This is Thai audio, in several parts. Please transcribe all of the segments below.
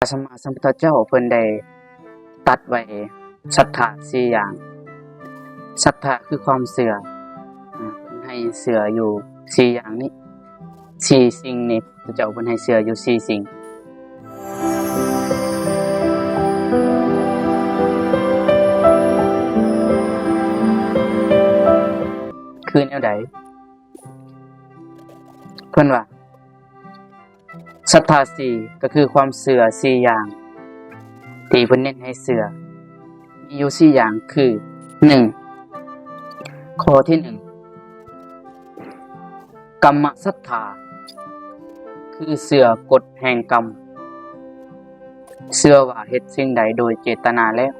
พระสัมมาสัมพุทธเจ้าเพิ่นได้ตัดไว้ศรัทธาสี่อย่างศรัทธาคือความเสื่ออ่าเพิ่นให้เสื่ออยู่สี่อย่างนี้สี่สิ่งนี้พระเจ้าเพิ่นให้เสื่ออยู่สี่สิ่งคือแนวใดเพิ่นว่า ศรัทธาสี่ก็คือความเสื่อสี่อย่างที่เพิ่นเน้นให้เสื่อมีอยู่สี่อย่างคือหนึ่งข้อที่หนึ่งกรรมศรัทธาคือเสื่อกฎแห่งกรรม เสื่อว่าเฮ็ดสิ่งใดโดยเจตนาแล้ว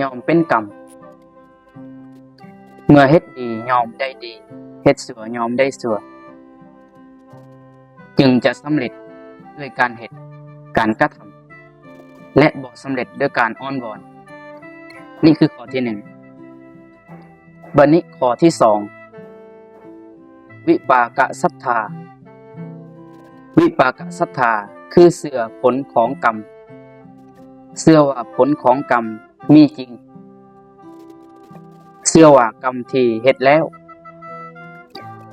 ยอมเป็นกรรม เมื่อเฮ็ดดียอมได้ดี เฮ็ดสัวยอมได้สัว จึงจะสำเร็จด้วยการเฮ็ดการกระทำและบ่สำเร็จด้วยการอ้อนวอน นี่คือข้อที่หนึ่งบัดนี้ข้อที่สองวิปากะศรัทธา วิปากะศรัทธาคือเสื่อผลของกรรมเชื่อว่าผลของกรรมมีจริง เชื่อว่ากรรมที่เฮ็ดแล้ว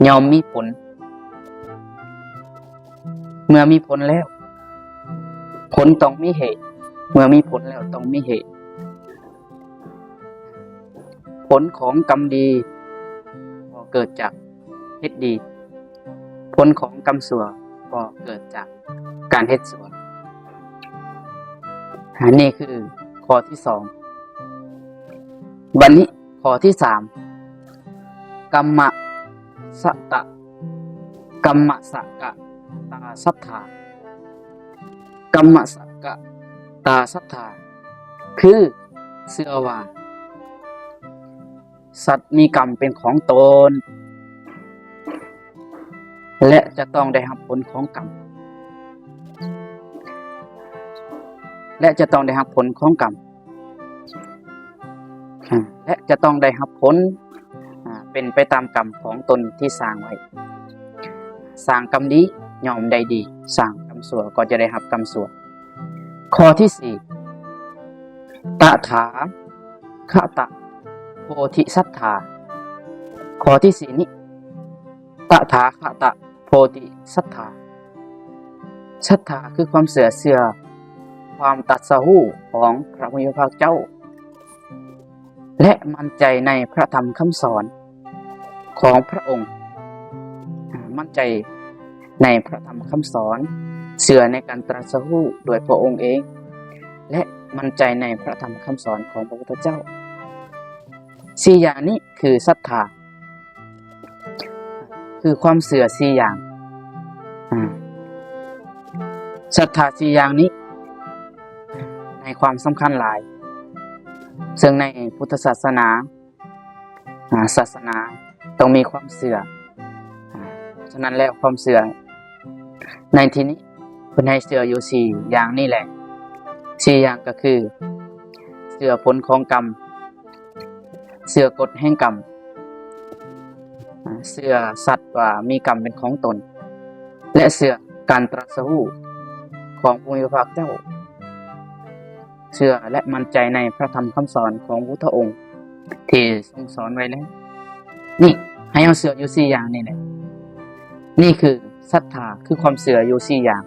ยอมมีผล เมื่อมีผลแล้ว ผลต้องมีเหตุ เมื่อมีผลแล้วต้องมีเหตุ ผลของกรรมดีก็เกิดจากเฮ็ดดี ผลของกรรมชั่วก็เกิดจากการเฮ็ดชั่วอันนี้คือข้อที่สองวันนี้ ข้อที่สามกรรมะสะตะกรรมะสะกะตาสัทธากรรมะสะกะตาสัทธา คือเสื่อว่าสัตว์มีกรรมเป็นของตน และจะต้องได้รับผลของกรรม และจะต้องได้รับผลของกรรม และจะต้องได้รับผลเป็นไปตามกรรมของตนที่สร้างไว้ สร้างกรรมดียอมได้ดี สร้างกรรมชั่วก็จะได้รับกรรมชั่วข้อที่สี่ตถาคตะโพธิสัทธาข้อที่สี่นี้ตถาคตะโพธิสัทธาศรัทธาคือความเสื่อเสื่อความตัดสหูของพระพุทธเจ้า และมั่นใจในพระธรรมคำสอนของพระองค์ มั่นใจในพระธรรมคำสอนเสื่อในการตรัสรู้โดยพระองค์เอง และมั่นใจในพระธรรมคำสอนของพระพุทธเจ้าสี่อย่างนี้คือศรัทธา คือความเสื่อสี่อย่างศรัทธาสี่อย่างนี้ ในความสำคัญหลาย ซึ่งในพุทธศาสนาศาสนาต้องมีความเสื่อฉะนั้นแล้วความเสื่อในที่นี้คนให้เสื่ออยู่สี่อย่างนี่แหละสี่อย่างก็คือ เสื่อผลของกรรม เสื่อกฎแห่งกรรม เสื่อสัตว์ว่ามีกรรมเป็นของตน และเสื่อการตรัสรู้ของภูมิภาคเจ้า เชื่อและมั่นใจในพระธรรมคำสอนของพุทธองค์ ที่ทรงสอนไว้แล้ว นี่ให้เอาเสืออยู่สี่อย่างนี่แหละนี่คือศรัทธาคือความเสืออยู่สี่อย่าง